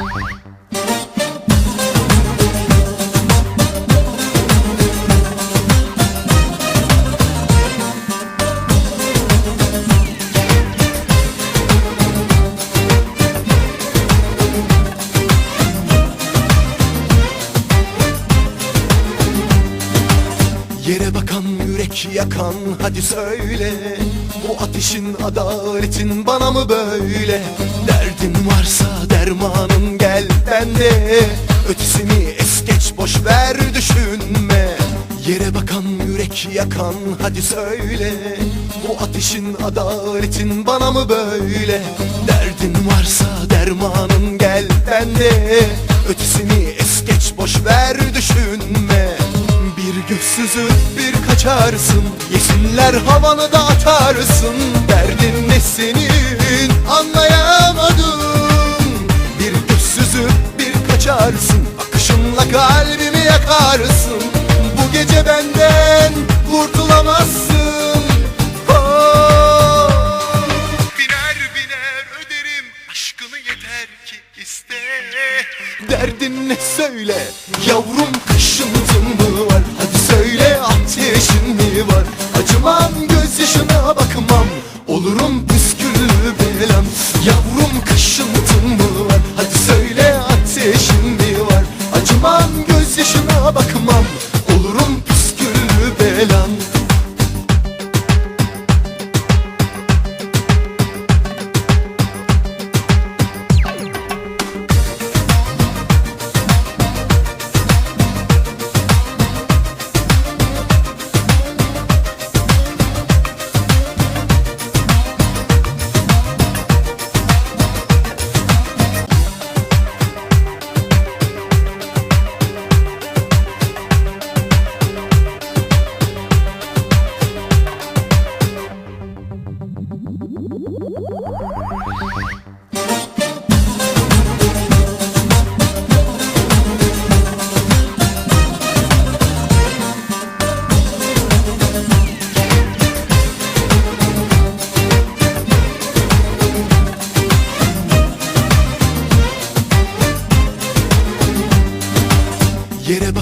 Yere bakan yürek yakan hadi söyle. Bu ateşin adaletin bana mı böyle? der Derdin varsa dermanın gel bende. Ötesini es geç boş ver düşünme. Yere bakan yürek yakan hadi söyle. Bu ateşin adaletin bana mı böyle? Derdin varsa dermanın gel bende. Ötesini es geç boş ver düşünme. Bir gözsüzü bir kaçarsın. Yesinler havanı da atarsın yakarsın Bu gece benden kurtulamazsın. Oh. Biner biner öderim aşkını yeter ki iste. Derdin ne söyle yavrum kaşıntın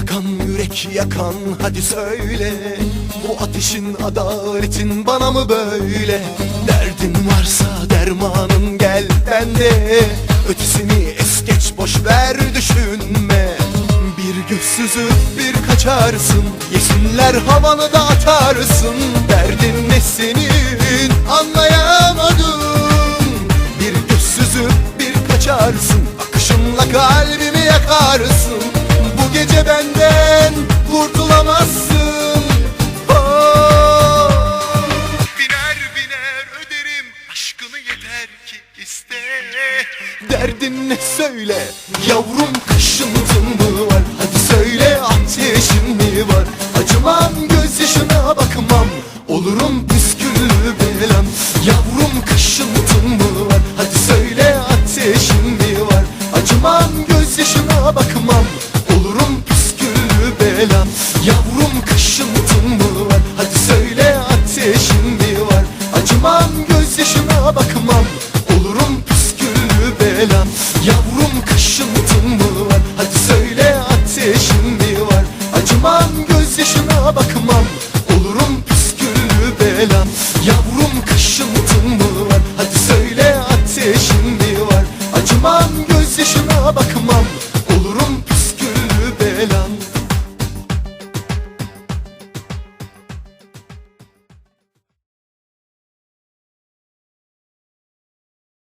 bakan yürek yakan hadi söyle. Bu ateşin adaletin bana mı böyle? Derdin varsa dermanın gel bende. Ötesini es geç boş ver düşünme. Bir gözsüzü bir kaçarsın. Yesinler havanı da atarsın. Derdin ne senin? Anlayamadım. Bir gözsüzü bir kaçarsın. Akışınla kalbimi yakarsın benden kurtulamazsın. Oh. Biner biner öderim aşkını yeter ki iste. Derdin ne söyle yavrum kaşıntın mı var? Hadi söyle ateşin mi var? Acımam gö-